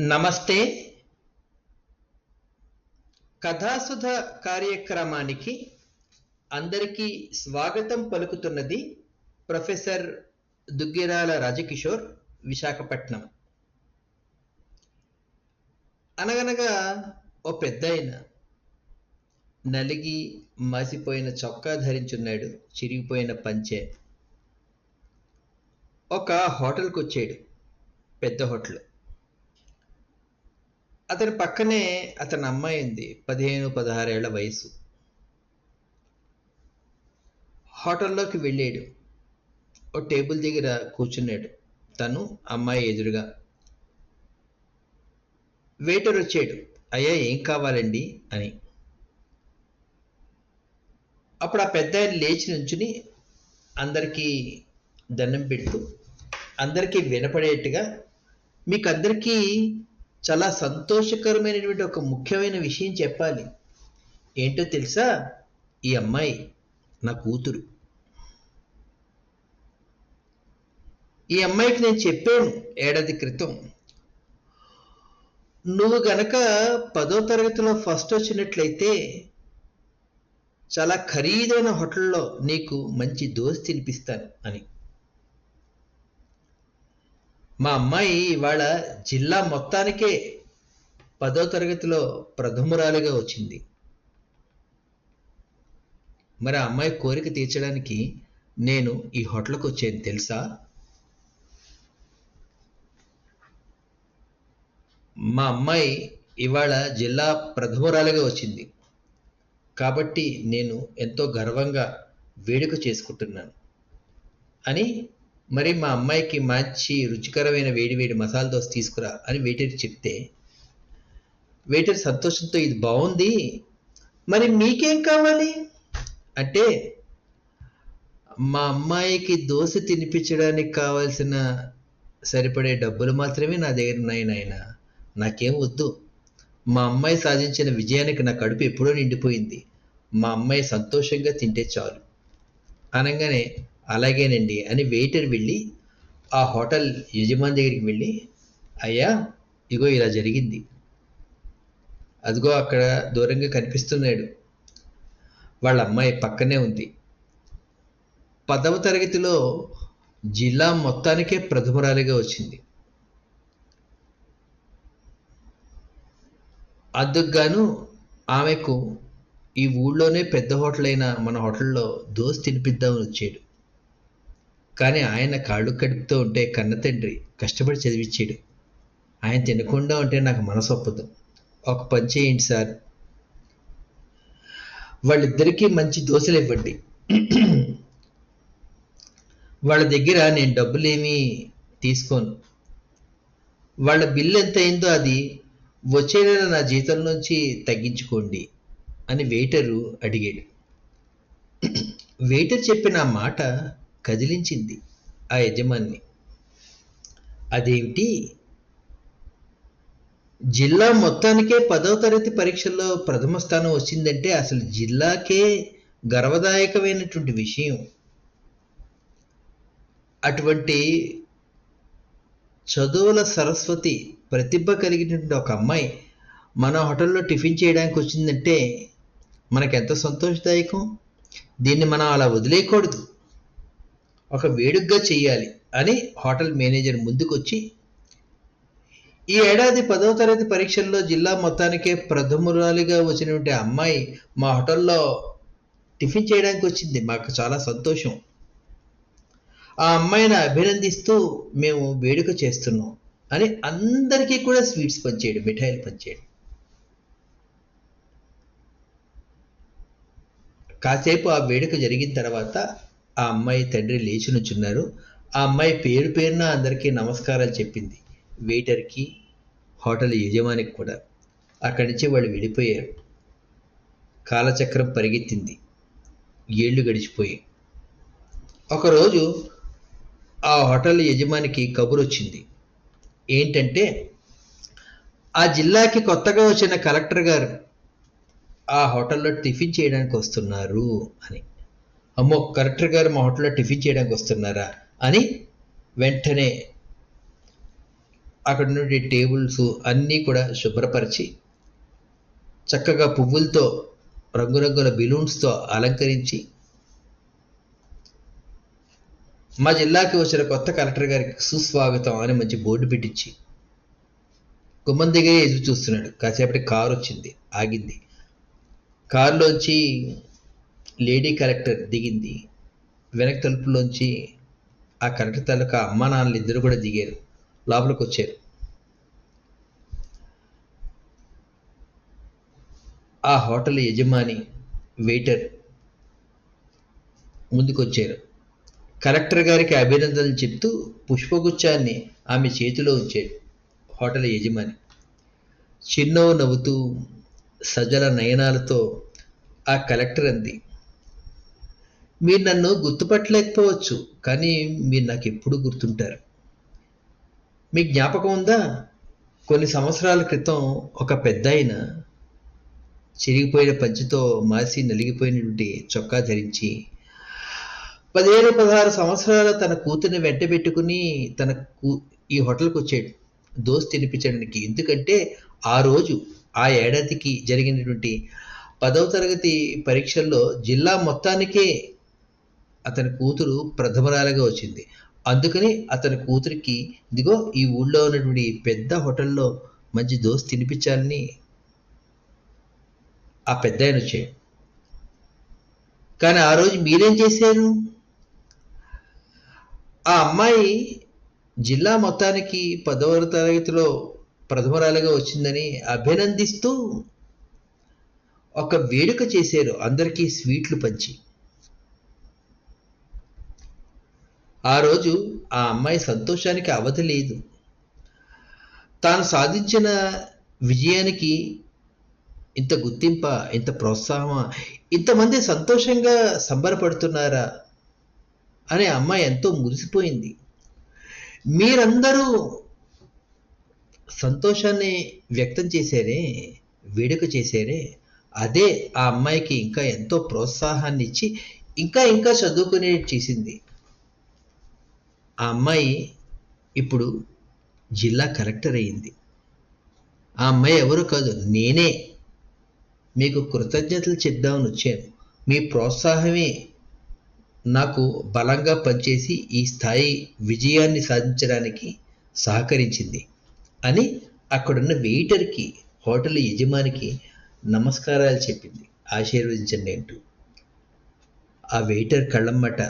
నమస్తే. కథాసుధ కార్యక్రమానికి అందరికీ స్వాగతం పలుకుతున్నది ప్రొఫెసర్ దుగ్గిరాల రాజకిషోర్ విశాఖపట్నం. అనగనగా ఓ పెద్దాయన నలిగి మాసిపోయిన చొక్కా ధరించున్నాడు చిరిగిపోయిన పంచె. ఒక హోటల్కి వచ్చాడు పెద్ద హోటల్. అతని పక్కనే అతని అమ్మాయి ఉంది పదిహేను పదహారేళ్ళ వయసు. హోటల్లోకి వెళ్ళాడు. ఓ టేబుల్ దగ్గర కూర్చున్నాడు. తను అమ్మాయి ఎదురుగా. వెయిటర్ వచ్చాడు. అయ్యా ఏం కావాలండి? అని. అప్పుడు ఆ పెద్ద ఆయన లేచి నుంచుని అందరికీ దండం పెడుతూ అందరికీ వినపడేట్టుగా మీకు అందరికీ చాలా సంతోషకరమైనటువంటి ఒక ముఖ్యమైన విషయం చెప్పాలి. ఏంటో తెలుసా? ఈ అమ్మాయి నా కూతురు. ఈ అమ్మాయికి నేను చెప్పాను ఏడాది క్రితం. నువ్వు గనక పదో తరగతిలో ఫస్ట్ వచ్చినట్లయితే చాలా ఖరీదైన హోటల్లో నీకు మంచి దోశ తినిపిస్తాను అని. మా అమ్మాయి ఇవాళ జిల్లా మొత్తానికే పదో తరగతిలో ప్రథమురాలిగా వచ్చింది. మరి ఆ అమ్మాయి కోరిక తీర్చడానికి నేను ఈ హోటల్కి వచ్చాను తెలుసా? మా అమ్మాయి ఇవాళ జిల్లా ప్రథమురాలిగా వచ్చింది. కాబట్టి నేను ఎంతో గర్వంగా వేడుక చేసుకుంటున్నాను. అని మరి మా అమ్మాయికి మంచి రుచికరమైన వేడి వేడి మసాలా దోశ తీసుకురా అని వెయిటర్ చెప్తే వెయిటర్ సంతోషంతో ఇది బాగుంది. మరి మీకేం కావాలి? అంటే మా అమ్మాయికి దోశ తినిపించడానికి కావాల్సిన సరిపడే డబ్బులు మాత్రమే నా దగ్గర ఉన్నాయి నాయన. నాకేం వద్దు. మా అమ్మాయి సాధించిన విజయానికి నా కడుపు ఎప్పుడో నిండిపోయింది. మా అమ్మాయి సంతోషంగా తింటే చాలు. అనగానే అలాగేనండి అని వెయిటర్ వెళ్ళి ఆ హోటల్ యజమాని దగ్గరికి వెళ్ళి అయ్యా ఇగో ఇలా జరిగింది. అదిగో అక్కడ దూరంగా కనిపిస్తున్నాడు. వాళ్ళ అమ్మాయి పక్కనే ఉంది. పదవ తరగతిలో జిల్లా మొత్తానికే ప్రథమరాలిగా వచ్చింది. అందుకు గాను ఆమెకు ఈ ఊళ్ళోనే పెద్ద హోటల్ అయిన మన హోటల్లో దోశ తినిపిద్దామని వచ్చాడు. కానీ ఆయన కాళ్ళు కడుపుతూ ఉంటే కన్న తండ్రి కష్టపడి చదివించాడు. ఆయన తినకుండా ఉంటే నాకు మనసు ఒప్పదు. ఒక పని చేయండి సార్. వాళ్ళిద్దరికీ మంచి దోశలు ఇవ్వండి. వాళ్ళ దగ్గర నేను డబ్బులేమీ తీసుకోను. వాళ్ళ బిల్లు ఎంత అయిందో అది వచ్చే నెల నా జీతం నుంచి తగ్గించుకోండి అని వెయిటరు అడిగాడు. వెయిటర్ చెప్పిన మాట కదిలించింది ఆ యజమాన్ని. అదేమిటి? జిల్లా మొత్తానికే పదవ తరగతి పరీక్షల్లో ప్రథమ స్థానం వచ్చిందంటే అసలు జిల్లాకే గర్వదాయకమైనటువంటి విషయం. అటువంటి చదువుల సరస్వతి ప్రతిభ కలిగినటువంటి ఒక అమ్మాయి మన హోటల్లో టిఫిన్ చేయడానికి వచ్చిందంటే మనకెంత సంతోషదాయకం? దీన్ని మనం అలా వదిలేయకూడదు. ఒక వేడుగ్గా చెయ్యాలి అని హోటల్ మేనేజర్ ముందుకొచ్చి ఈ ఏడాది పదవ తరగతి పరీక్షల్లో జిల్లా మొత్తానికే ప్రథమురాలిగా వచ్చినటువంటి అమ్మాయి మా హోటల్లో టిఫిన్ చేయడానికి వచ్చింది. మాకు చాలా సంతోషం. ఆ అమ్మాయిని అభినందిస్తూ మేము వేడుక చేస్తున్నాం అని అందరికీ కూడా స్వీట్స్ పంచేయడు మిఠాయిలు పంచేయడు. కాసేపు ఆ వేడుక జరిగిన తర్వాత ఆ అమ్మాయి తండ్రి లేచి నుంచున్నారు ఆ అమ్మాయి పేరు పేరున అందరికీ నమస్కారాలు చెప్పింది. వెయిటర్కి హోటల్ యజమానికి కూడా. అక్కడి నుంచి వాళ్ళు వెళ్ళిపోయారు. కాలచక్రం పరిగెత్తింది. ఏళ్ళు గడిచిపోయి ఒకరోజు ఆ హోటల్ యజమానికి కబురు వచ్చింది ఏంటంటే ఆ జిల్లాకి కొత్తగా వచ్చిన కలెక్టర్ గారు ఆ హోటల్లో టిఫిన్ చేయడానికి వస్తున్నారు అని. అమ్మో కలెక్టర్ గారు మా హోటల్లో టిఫిన్ చేయడానికి వస్తున్నారా అని వెంటనే అక్కడ నుండి టేబుల్స్ అన్నీ కూడా శుభ్రపరిచి చక్కగా పువ్వులతో రంగురంగుల బెలూన్స్తో అలంకరించి మా జిల్లాకి వచ్చిన కొత్త కలెక్టర్ గారికి సుస్వాగతం అని మంచి బోర్డు పెట్టించి గుమ్మం దగ్గరే ఎదురు చూస్తున్నాడు. కాసేపటి కారు వచ్చింది ఆగింది. కారులోంచి లేడీ కలెక్టర్ దిగింది. వెనక తలుపులోంచి ఆ కలెక్టర్ తాలూకా అమ్మా నాన్నలు ఇద్దరు కూడా దిగారు. లోపలికి వచ్చారు. ఆ హోటల్ యజమాని వెయిటర్ ముందుకొచ్చారు. కలెక్టర్ గారికి అభినందనలు చెప్తూ పుష్పగుచ్చాన్ని ఆమె చేతిలో ఉంచాడు హోటల్ యజమాని. చిరునవ్వు నవ్వుతూ సజల నయనాలతో ఆ కలెక్టర్ అంది. మీరు నన్ను గుర్తుపట్టలేకపోవచ్చు కానీ మీరు నాకు ఎప్పుడు గుర్తుంటారు. మీ జ్ఞాపకం ఉందా? కొన్ని సంవత్సరాల క్రితం ఒక పెద్ద ఆయన చిరిగిపోయిన పంచితో మాసి నలిగిపోయినటువంటి చొక్కా ధరించి పదిహేను పదహారు సంవత్సరాల తన కూతుర్ని వెంట పెట్టుకుని తన కూ ఈ హోటల్కి వచ్చాడు. దోశ తినిపించడానికి. ఎందుకంటే ఆ రోజు ఆ ఏడాదికి జరిగినటువంటి పదవ తరగతి పరీక్షల్లో జిల్లా మొత్తానికే అతని కూతురు ప్రథమరాలుగా వచ్చింది. అందుకని అతని కూతురికి ఇదిగో ఈ ఊళ్ళో ఉన్నటువంటి పెద్ద హోటల్లో మంచి దోశ తినిపించాలని ఆ పెద్ద ఆయన వచ్చాడు. కానీ ఆ రోజు మీరేం చేశారు? ఆ అమ్మాయి జిల్లా మొత్తానికి పదవ తరగతిలో ప్రథమరాలుగా వచ్చిందని అభినందిస్తూ ఒక వేడుక చేశారు. అందరికీ స్వీట్లు పంచి. ఆ రోజు ఆ అమ్మాయి సంతోషానికి అవధి లేదు. తాను సాధించిన విజయానికి ఇంత గుర్తింప ఇంత ప్రోత్సాహమా ఇంతమంది సంతోషంగా సంబరపడుతున్నారా అనే అమ్మాయి ఎంతో మురిసిపోయింది. మీరందరూ సంతోషాన్ని వ్యక్తం చేశారే వేడుక చేశారే అదే ఆ అమ్మాయికి ఇంకా ఎంతో ప్రోత్సాహాన్ని ఇచ్చి ఇంకా ఇంకా చదువుకునే చేసింది. ఆ అమ్మాయి ఇప్పుడు జిల్లా కలెక్టర్ అయింది ఆ అమ్మాయి ఎవరు కాదు నేనే. మీకు కృతజ్ఞతలు చెప్దామని వచ్చాను. మీ ప్రోత్సాహమే నాకు బలంగా పనిచేసి ఈ స్థాయి విజయాన్ని సాధించడానికి సహకరించింది అని అక్కడున్న వెయిటర్కి హోటల్ యజమానికి నమస్కారాలు చెప్పింది. ఆశీర్వదించండి అంటూ. ఆ వెయిటర్ కళ్ళమ్మట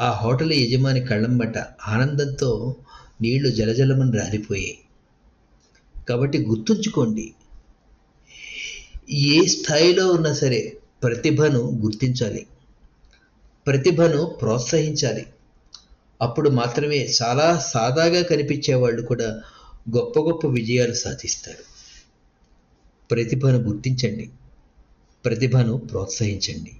ఆ హోటల్ యజమాని కళ్ళంబట ఆనందంతో నీళ్ళు జలజలమని రాలిపోయాయి కాబట్టి గుర్తుంచుకోండి ఏ స్థాయిలో ఉన్నా సరే ప్రతిభను గుర్తించాలి ప్రతిభను ప్రోత్సహించాలి. అప్పుడు మాత్రమే చాలా సాదాగా కనిపించే వాళ్ళు కూడా గొప్ప గొప్ప విజయాలు సాధిస్తారు. ప్రతిభను గుర్తించండి ప్రతిభను ప్రోత్సహించండి.